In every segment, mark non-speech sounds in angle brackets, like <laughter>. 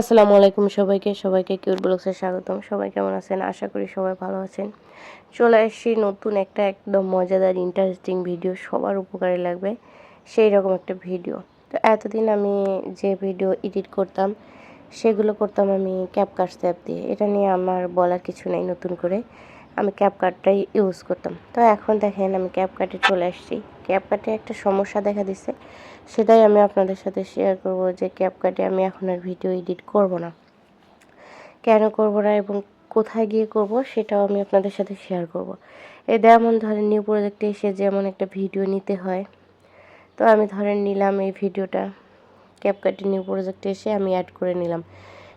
আসসালামু আলাইকুম সবাইকে সবাইকে কিউর ব্লগসে স্বাগতম। সবাই কেমন আছেন? আশা করি সবাই ভালো আছেন। চলে আসছি নতুন একটা একদম মজাদার ইন্টারেস্টিং ভিডিও সবার উপকারে লাগবে। সেই রকম একটা ভিডিও তো এতদিন আমি যে ভিডিও এডিট করতাম, সেগুলো করতাম আমি ক্যাপকাস্ট অ্যাপ দিয়ে। এটা নিয়ে আমার বলার কিছু নেই নতুন করে। আমি ক্যাপকার্টটাই ইউজ করতাম। তো এখন দেখেন আমি ক্যাপকার্টে চলে আসছি। ক্যাপকার্টে একটা সমস্যা দেখা দিচ্ছে সেটাই আমি আপনাদের সাথে শেয়ার করব যে ক্যাপকার্টে আমি এখন আর ভিডিও এডিট করব না। কেন করব না এবং কোথায় গিয়ে করব সেটাও আমি আপনাদের সাথে শেয়ার করব। এই যেমন ধরেন নিউ প্রজেক্টে এসে যেমন একটা ভিডিও নিতে হয়। তো আমি ধরেন নিলাম এই ভিডিওটা ক্যাপকার্টে নিউ প্রজেক্টে এসে আমি অ্যাড করে নিলাম।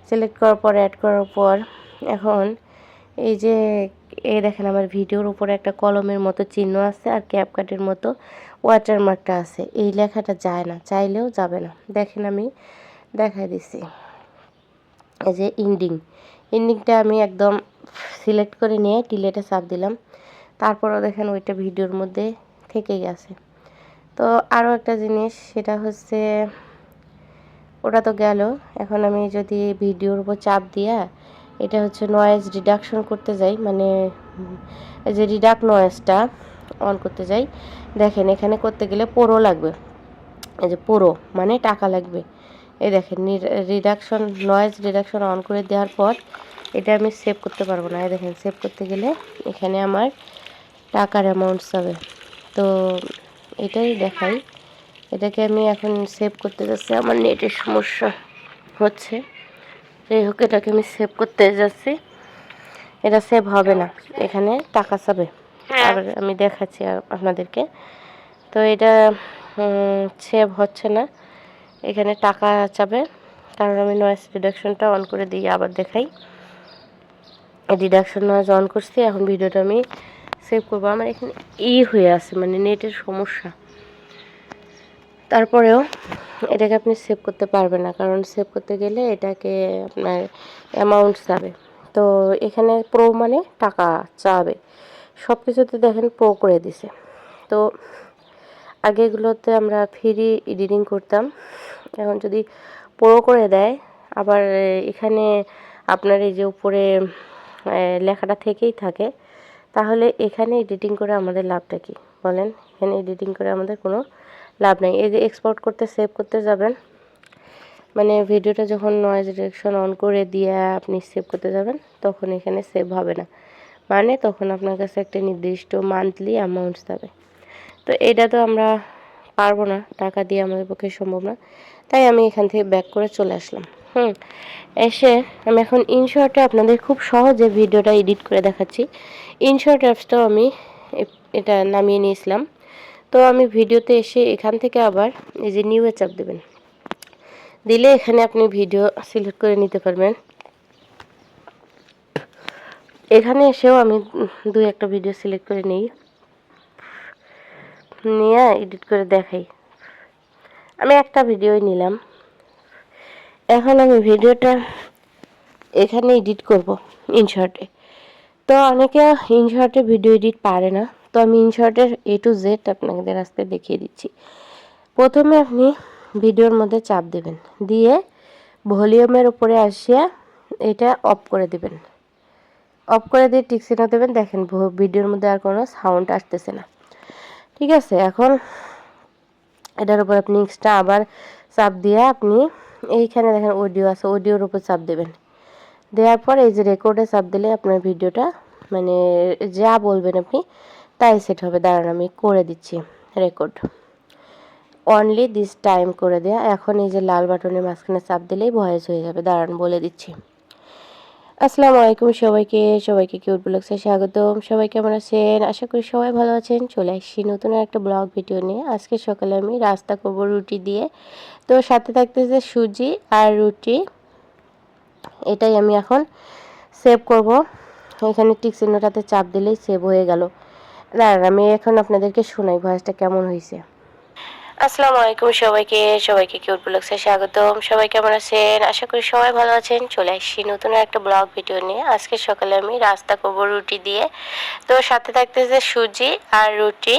সিলেক্ট করার পর অ্যাড করার পর এখন এই যে এই দেখেন আমার ভিডিওর উপরে একটা কলমের মতো চিহ্ন আছে আর ক্যাপকাটের মতো ওয়াটারমার্কটা আছে। এই লেখাটা যায় না, চাইলেও যাবে না। দেখেন আমি দেখাই দিছি। এই যে ইন্ডিং। ইন্ডিংটা আমি একদম সিলেক্ট করে নিয়ে ডিলেটে চাপ দিলাম। তারপরও দেখেন ওইটা ভিডিওর মধ্যে থেকে গেছে। তো আরও একটা জিনিস, সেটা হচ্ছে ওটা তো গেল। এখন আমি যদি ভিডিওর উপর চাপ দিয়া এটা হচ্ছে নয়েজ রিডাকশন করতে যাই মানে এই যে রিডাক্ট নয়েজটা অন করতে যাই। দেখেন, এখানে করতে গেলে পোরো লাগবে। এই যে পোরো মানে টাকা লাগবে। এই দেখেন রিডাকশন নয়েজ রিডাকশন অন করে দেওয়ার পর এটা আমি সেভ করতে পারব না। এই দেখেন সেভ করতে গেলে এখানে আমার টাকার অ্যামাউন্ট যাবে। তো এটাই দেখাই। এটাকে আমি এখন সেভ করতে যাচ্ছি। আমার নেটের সমস্যা হচ্ছে। যাই হোক এটাকে আমি সেভ করতে যাচ্ছি। এটা সেভ হবে না। এখানে টাকা চাবে। আর আমি দেখাচ্ছি আপনাদেরকে। তো এটা সেভ হচ্ছে না। এখানে টাকা চাবে। কারণ আমি নয়েস ডিডাকশনটা অন করে দিই আবার দেখাই। ডিডাকশন নয়েজ অন করছি। এখন ভিডিওটা আমি সেভ করব। আমার এখানে ই হয়ে আছে মানে নেটের সমস্যা। তারপরেও এটাকে আপনি সেভ করতে পারবেন না। কারণ সেভ করতে গেলে এটাকে আপনার অ্যামাউন্ট যাবে। তো এখানে প্রো মানে টাকা চাবে। সব কিছুতে দেখেন প্রো করে দিছে। তো আগে এগুলোতে আমরা ফ্রি এডিটিং করতাম। এখন যদি প্রো করে দেয়, আবার এখানে আপনার এই যে উপরে লেখাটা থেকেই থাকে, তাহলে এখানে এডিটিং করে আমাদের লাভটা কি? বলেন, এখানে এডিটিং করে আমাদের কোনো লাভ নেই। এই যে এক্সপোর্ট করতে সেভ করতে যাবেন। মানে ভিডিওটা যখন নয়েজ ডিরেকশন অন করে দিয়ে আপনি সেভ করতে যাবেন, তখন এখানে সেভ হবে না। মানে তখন আপনার কাছে একটা নির্দিষ্ট মান্থলি অ্যামাউন্ট যাবে। তো এটা তো আমরা পারব না, টাকা দিয়ে আমাদের পক্ষে সম্ভব না। তাই আমি এখান থেকে ব্যাক করে চলে আসলাম। হুম, এসে আমি এখন ইনশর্টে আপনাদের খুব সহজে ভিডিওটা এডিট করে দেখাচ্ছি। ইনশর্ট অ্যাপসটাও আমি এটা নামিয়ে নিয়েছিলাম। তো আমি ভিডিওতে এসে এখান থেকে আবার এই যে নিউ চাপ দেবেন। দিলে এখানে আপনি ভিডিও সিলেক্ট করে নিতে পারবেন। এখানে এসেও আমি দুই একটা ভিডিও সিলেক্ট করে নিই। নিয়ে এডিট করে দেখাই। আমি একটা ভিডিওই নিলাম। এখন আমি ভিডিওটা এখানে এডিট করব ইনশর্টে তো অনেকে ইনশর্টে ভিডিও এডিট পারে না। তো আমি ইনশর্টের এ টু জেড আপনাদের আজকে দেখিয়ে দিচ্ছি। প্রথমে আপনি ভিডিওর মধ্যে চাপ দেবেন। দিয়ে ভলিউমের উপরে আসিয়া এটা অফ করে দেবেন। অফ করে দিয়ে টিকসিনা দেবেন। দেখেন ভিডিওর মধ্যে আর কোনো সাউন্ড আসতেছে না। ঠিক আছে, এখন এটার উপর আপনি এক্সট্রা আবার চাপ দিয়ে আপনি এইখানে দেখেন অডিও আছে অডিওর উপর চাপ দেবেন। দেওয়ার পর এই যে রেকর্ডে চাপ দিলে আপনার ভিডিওটা মানে যা বলবেন আপনি তাই সেট হবে, দাঁড়ান আমি করে দিচ্ছি রেকর্ড অনলি দিস টাইম করে দেয়া। এখন এই যে লাল বাটনের মাঝখানে চাপ দিলেই ভয়েস হয়ে যাবে। দাঁড়ান বলে দিচ্ছি। আসসালামু আলাইকুম সবাইকে। সবাইকে কিউট ব্লগসে স্বাগতম। সবাই কেমন আছেন? আশা করি সবাই ভালো আছেন। চলে আসছি নতুন একটা ব্লগ ভিডিও নিয়ে। আজকে সকালে আমি রাস্তা করব রুটি দিয়ে। তো সাথে থাকতেছে সুজি আর রুটি। এটাই আমি এখন সেভ করব। এখানে টিক চিহ্নটাতে চাপ দিলেই সেভ হয়ে গেল। দাঁড়ান আমি এখন আপনাদেরকে শোনাই ভয়েসটা কেমন হয়েছে? আসসালামু আলাইকুম সবাইকে সবাইকে কিউট ব্লগসে স্বাগতম। সবাই কেমন আছেন? আশা করি সবাই ভালো আছেন। চলে আসছি নতুন একটা ব্লগ ভিডিও নিয়ে। আজকে সকালে আমি রাস্তা করব রুটি দিয়ে। তো সাথে থাকতেছে সুজি আর রুটি।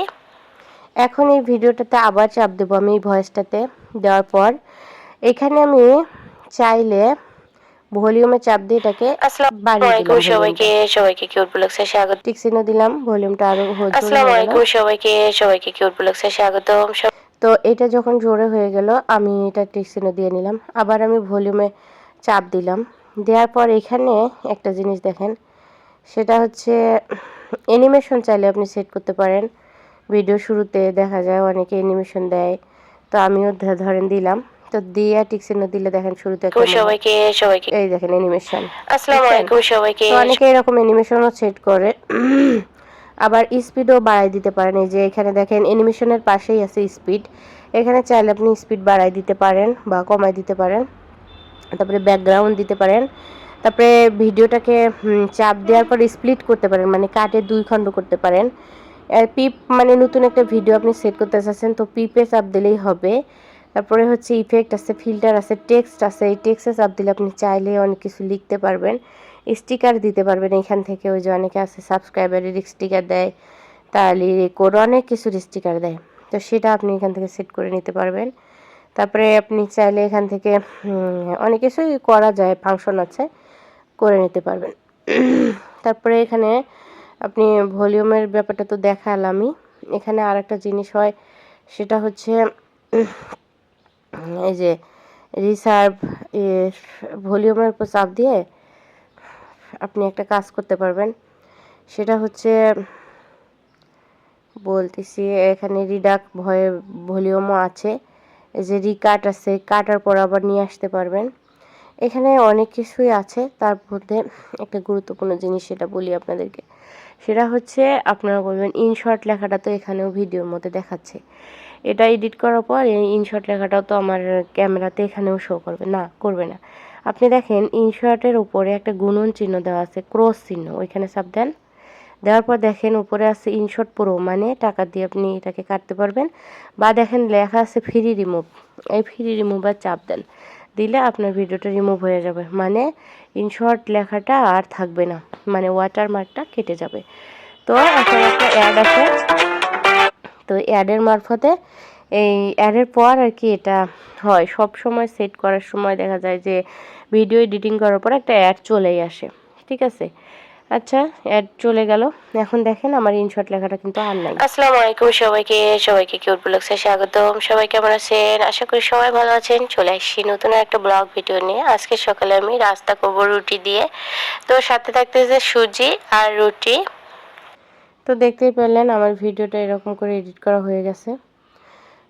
এখন এই ভিডিওটাতে আবার চাপ দেবো আমি এই ভয়েসটাতে দেওয়ার পর। এখানে আমি চাইলে ভলিউমে চাপ দিয়ে এটাকে বাড়িয়ে দিলাম সবাইকে সবাইকে কিউট ব্লগসে স্বাগত। টিক চিহ্ন দিলাম ভলিউমটা আরও আসসালামু হয়ে গেল। আলাইকুম সবাইকে সবাইকে কিউট ব্লগসে স্বাগতম। তো এটা যখন জোরে হয়ে গেল আমি এটা টিক চিহ্ন দিয়ে নিলাম। আবার আমি ভলিউমে চাপ দিলাম। দেওয়ার পর এখানে একটা জিনিস দেখেন সেটা হচ্ছে অ্যানিমেশন চাইলে আপনি সেট করতে পারেন। ভিডিও শুরুতে দেখা যায় অনেকে অ্যানিমেশন দেয়। তো আমিও ধরেন দিলাম। তো দিয়ে টিক চিহ্ন দিলে দেখেন শুরুতে সবাইকে সবাইকে। এই দেখেন অ্যানিমেশন আসসালামু? আলাইকুম সবাইকে। অনেকে এরকম অ্যানিমেশনও সেট করে। আবার স্পিডও দিতে পারেন। এই যে এখানে দেখেন অ্যানিমেশনের পাশেই আছে স্পিড এখানে চাইলে আপনি স্পিড দিতে পারেন বা কমাই দিতে পারেন। তারপরে ব্যাকগ্রাউন্ড দিতে পারেন। তারপরে ভিডিওটাকে চাপ দেওয়ার পর স্প্লিট করতে পারেন। মানে কাটে দুই খণ্ড করতে পারেন। পিপ মানে নতুন একটা ভিডিও আপনি সেট করতে চাচ্ছেন তো পিপে চাপ দিলেই হবে। তারপরে হচ্ছে ইফেক্ট আছে ফিল্টার আছে টেক্সট আছে, এই টেক্সটে চাপ দিলে আপনি চাইলে অনেক কিছু লিখতে পারবেন। স্টিকার দিতে পারবেন এখান থেকে, ওই যে অনেকে আছে সাবস্ক্রাইবারের স্টিকার দেয়, তাহলে কোড অনেক কিছুর স্টিকার দেয়। তো সেটা আপনি এখান থেকে সেট করে নিতে পারবেন। তারপরে আপনি চাইলে এখান থেকে অনেক কিছুই করা যায় ফাংশন আছে, করে নিতে পারবেন। তারপরে এখানে আপনি ভলিউমের ব্যাপারটা তো দেখালামই। এখানে আর একটা জিনিস হয়, সেটা হচ্ছে এই যে রিসার্ভ ভলিউমের উপর চাপ দিয়ে আপনি একটা কাজ করতে পারবেন। সেটা হচ্ছে বলতেছি এখানে রিডাক ভয়ে ভলিউমও আছে। এই যে রিকাট আছে কাটার পর আবার নিয়ে আসতে পারবেন। এখানে অনেক কিছুই আছে, তার মধ্যে একটা গুরুত্বপূর্ণ জিনিস সেটা বলি আপনাদেরকে। সেটা হচ্ছে, আপনারা বলবেন ইনশর্ট লেখাটা তো এখানেও ভিডিওর মধ্যে দেখাচ্ছে। এটা এডিট করার পর ইনশর্ট লেখাটাও তো আমার ক্যামেরাতে এখানেও শো করবে। না করবে না। আপনি দেখেন ইনশর্টের উপরে একটা গুণন চিহ্ন দেওয়া আছে ক্রস চিহ্ন। ওইখানে চাপ দেন। দেওয়ার পর দেখেন, উপরে আছে ইনশর্ট প্রো মানে টাকা দিয়ে আপনি এটাকে কাটতে পারবেন। বা দেখেন, লেখা আছে ফ্রি রিমুভ এই ফ্রি রিমুভার চাপ দেন। দিলে আপনার ভিডিওটা রিমুভ হয়ে যাবে। মানে ইনশর্ট লেখাটা আর থাকবে না। মানে ওয়াটার মার্কটা কেটে যাবে। তো এখন একটা অ্যাড আছে। তো অ্যাডের মারফতে এই অ্যাডের পর আর কি এটা হয়। সব সময় সেট করার সময় দেখা যায় যে ভিডিও এডিটিং করার পর একটা অ্যাড চলেই আসে। ঠিক আছে? আচ্ছা অ্যাড চলে গেল। এখন দেখেন আমার ইনশর্ট লেখাটা কিন্তু আর নাই। আসসালামু আলাইকুম সবাইকে সবাইকে কিউট ব্লগসে স্বাগতম। সবাই কেমন আছেন? আশা করি সবাই ভালো আছেন। চলে আসছি নতুন একটা ব্লগ ভিডিও নিয়ে। আজকে সকালে আমি রাস্তা করব রুটি দিয়ে। তো সাথে থাকতেছে সুজি আর রুটি। তো দেখতেই পেলেন আমার ভিডিওটা এরকম করে এডিট করা হয়ে গেছে।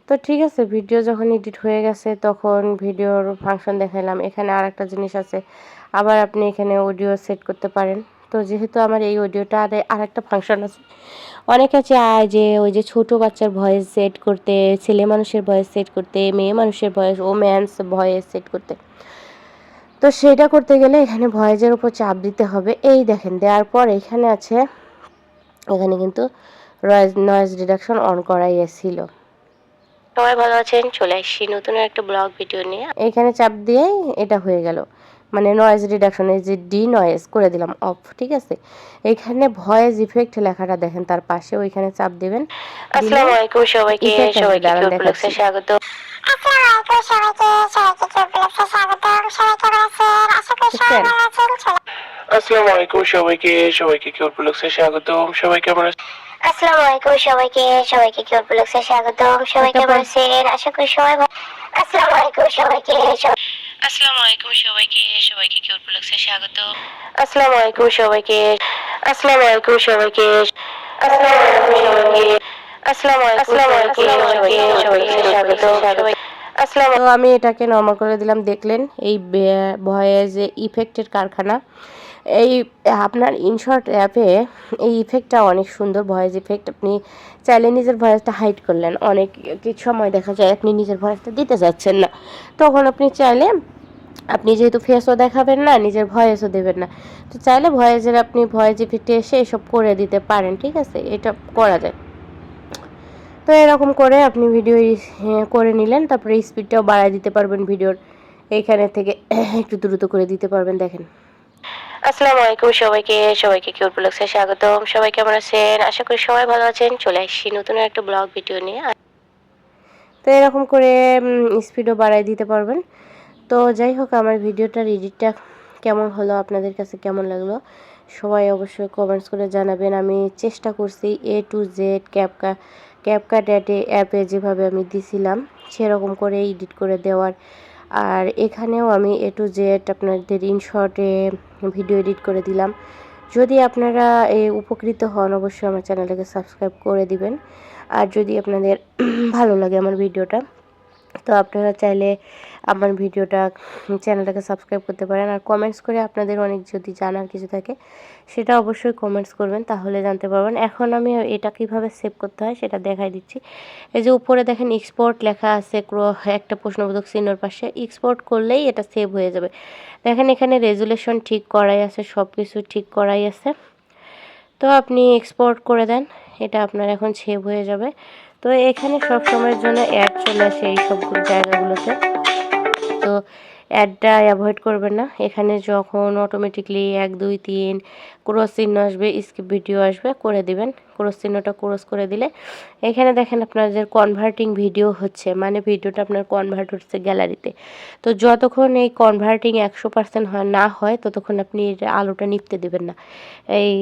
তো ঠিক আছে, ভিডিও যখন এডিট হয়ে গেছে তখন ভিডিওর ফাংশন দেখালাম এখানে আর একটা জিনিস আছে, আবার আপনি এখানে অডিও সেট করতে পারেন। তো যেহেতু আমার এই অডিওটা আর আর একটা ফাংশন আছে, অনেকে চায় যে ওই যে ছোট বাচ্চার ভয়েস সেট করতে, ছেলে মানুষের ভয়েস সেট করতে, মেয়ে মানুষের ভয়েস, ওম্যান্স ভয়েস সেট করতে। তো সেটা করতে গেলে এখানে ভয়েসের উপর চাপ দিতে হবে। এই দেখেন, দেওয়ার পর এখানে আছে এখানে কিন্তু নয়েজ নয়েজ রিডাকশন অন করাই ছিল সবাই ভালো আছেন? চলে আসছি নতুন একটা ব্লগ ভিডিও নিয়ে। এখানে চাপ দিয়েই এটা হয়ে গেল। মানে নয়েজ রিডাকশন এই যে ডি নয়েজ করে দিলাম অফ ঠিক আছে? এখানে ভয়েস ইফেক্ট লেখাটা দেখেন তার পাশে ওইখানে চাপ দিবেন। আসসালামু আলাইকুম সবাইকে effect আসবে, সবাইকে দাঁড়ান কিউট ব্লগসে দেখাচ্ছি। স্বাগত। বুঝছেন? আসসালামু আলাইকুম সবাইকে সবাইকে কিউট ব্লগসে স্বাগতম। সবাই কেমন আছেন আসসালামু আলাইকুম সবাইকে সবাইকে কিউট ব্লগসে স্বাগতম। সবাই কেমন আছেন? আশা করি সবাই আসসালামু আলাইকুম সবাইকে আসসালামু আলাইকুম সবাইকে সবাইকে ব্লগসে স্বাগতম। আসসালামু আলাইকুম সবাইকে আসসালামু আলাইকুম সবাইকে। আসসালামু আলাইকুম সবাইকে আসসালামু আলাইকুম সবাইকে সবাইকে সবাইকে। স্বাগত সবাই আসসালামু আমি এটাকে নর্মাল করে দিলাম। দেখলেন এই ভয়েস ইফেক্টের কারখানা। এই আপনার ইনশর্ট অ্যাপে এই ইফেক্টটা অনেক সুন্দর ভয়েস ইফেক্ট আপনি চাইলে নিজের ভয়েসটা হাইড করলেন। অনেক কিছু সময় দেখা যায় আপনি নিজের ভয়েসটা দিতে যাচ্ছেন না। তখন আপনি চাইলে আপনি যেহেতু ফেসও দেখাবেন না, নিজের ভয়েসও দেবেন না। তো চাইলে ভয়েসের আপনি ভয়েস ইফেক্টে এসে এসব করে দিতে পারেন, ঠিক আছে? এটা করা যায়। তো এরকম করে আপনি ভিডিও করে নিলেন, তারপরে স্পিডটাও বাড়ায় দিতে পারবেন ভিডিওর এইখানে থেকে একটু দ্রুত করে দিতে পারবেন, দেখেন। আসসালামু আলাইকুম সবাইকে সবাইকে কিউট ব্লগসে স্বাগতম। সবাই কেমন আছেন? আশা করি সবাই ভালো আছেন। চলে আসছি নতুন একটা ব্লগ ভিডিও নিয়ে। তো এরকম করে স্পিডও বাড়ায় দিতে পারবেন। তো যাই হোক, আমার ভিডিওটার এডিটটা কেমন হলো, আপনাদের কাছে কেমন লাগল, সবাই অবশ্যই কমেন্টস করে জানাবেন। আমি চেষ্টা করছি এ টু জেড ক্যাপকা ক্যাপকাট অ্যাডে অ্যাপে যেভাবে আমি দিছিলাম, সেরকম করে এডিট করে দেওয়ার। আর এখানেও আমি এ টু জেড আপনাদের ইনশর্টে ভিডিও এডিট করে দিলাম। যদি আপনারা এ উপকৃত হন, অবশ্যই আমার চ্যানেলটাকে সাবস্ক্রাইব করে দিবেন। আর যদি আপনাদের <clears throat> ভালো লাগে আমার ভিডিওটা তো আপনারা চাইলে আমার ভিডিওটা চ্যানেলটাকে সাবস্ক্রাইব করতে পারেন। আর কমেন্টস করে আপনাদের অনেক যদি জানার কিছু থাকে, সেটা অবশ্যই কমেন্টস করবেন, তাহলে জানতে পারবেন। এখন আমি এটা কীভাবে সেভ করতে হয় সেটা দেখাই দিচ্ছি। এই যে উপরে দেখেন এক্সপোর্ট লেখা আছে একটা প্রশ্নবোধক চিহ্নর পাশে। এক্সপোর্ট করলেই এটা সেভ হয়ে যাবে। দেখেন এখানে রেজুলেশন ঠিক করাই আছে সব কিছু ঠিক করাই আছে। তো আপনি এক্সপোর্ট করে দেন, এটা আপনার এখন সেভ হয়ে যাবে। তো এখানে সব সময়ের জন্য অ্যাড চলে আসে এই সবগুলো জায়গাগুলোতে। তো অ্যাডটা অ্যাভয়েড করবেন না। এখানে যখন অটোমেটিকলি এক, দুই, তিন ক্রস চিহ্ন আসবে স্কিপ ভিডিও আসবে, করে দিবেন। ক্রস চিহ্নটা ক্রস করে দিলে এখানে দেখেন আপনাদের কনভার্টিং ভিডিও হচ্ছে। মানে ভিডিওটা আপনার কনভার্ট হচ্ছে গ্যালারিতে তো যতক্ষণ এই কনভার্টিং একশো পার্সেন্ট হয়, না হয়, ততক্ষণ আপনি আলোটা নিভতে দেবেন না। এই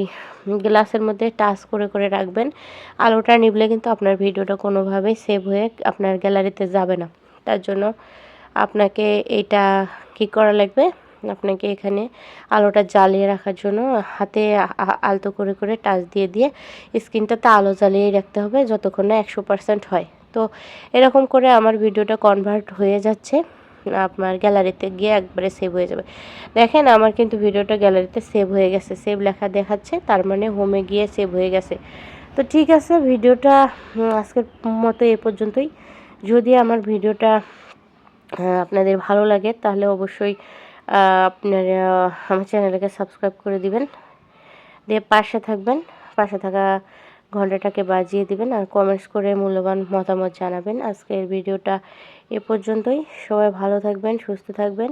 গ্লাসের মধ্যে টাচ করে করে রাখবেন। আলোটা নিভলে কিন্তু আপনার ভিডিওটা কোনোভাবেই সেভ হয়ে আপনার গ্যালারিতে যাবে না। তার জন্য আপনাকে এটা কী করা লাগবে? আপনাকে এখানে আলোটা জ্বালিয়ে রাখার জন্য হাতে আলতো করে করে টাচ দিয়ে দিয়ে স্ক্রিনটাতে আলো জ্বালিয়ে রাখতে হবে যতক্ষণ না একশো পার্সেন্ট হয়। তো এরকম করে আমার ভিডিওটা কনভার্ট হয়ে যাচ্ছে। আপনার গ্যালারিতে গিয়ে একবারে সেভ হয়ে যাবে। দেখেন আমার কিন্তু ভিডিওটা গ্যালারিতে সেভ হয়ে গেছে। সেভ লেখা দেখাচ্ছে, তার মানে হোমে গিয়ে সেভ হয়ে গেছে। তো ঠিক আছে, ভিডিওটা আজকের মতো এ পর্যন্তই। যদি আমার ভিডিওটা আপনাদের ভালো লাগে, তাহলে অবশ্যই আপনারা আমার চ্যানেলটাকে সাবস্ক্রাইব করে দিবেন। দিয়ে পাশে থাকবেন, পাশে থাকা ঘন্টাটাকে বাজিয়ে দিবেন আর কমেন্টস করে মূল্যবান মতামত জানাবেন। আজকের ভিডিওটা এ পর্যন্তই। সবাই ভালো থাকবেন, সুস্থ থাকবেন।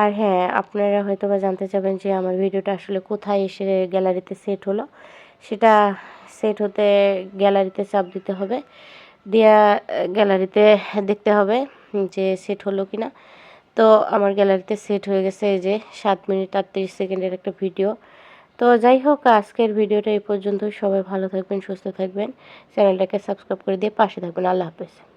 আর হ্যাঁ আপনারা হয়তো বা জানতে চাবেন যে আমার ভিডিওটা আসলে কোথায় এসে গ্যালারিতে সেট হলো। সেটা সেট হতে গ্যালারিতে চাপ দিতে হবে। দেয়া, গ্যালারিতে দেখতে হবে। যে সেট হলো কি না তো আমার গ্যালারিতে সেট হয়ে গেছে এই যে সাত মিনিট আটত্রিশ সেকেন্ডের একটা ভিডিও তো যাই হোক, আজকের ভিডিওটা এই পর্যন্ত সবাই ভালো থাকবেন, সুস্থ থাকবেন। চ্যানেলটাকে সাবস্ক্রাইব করে দিয়ে পাশে থাকবেন। আল্লাহ হাফেজ।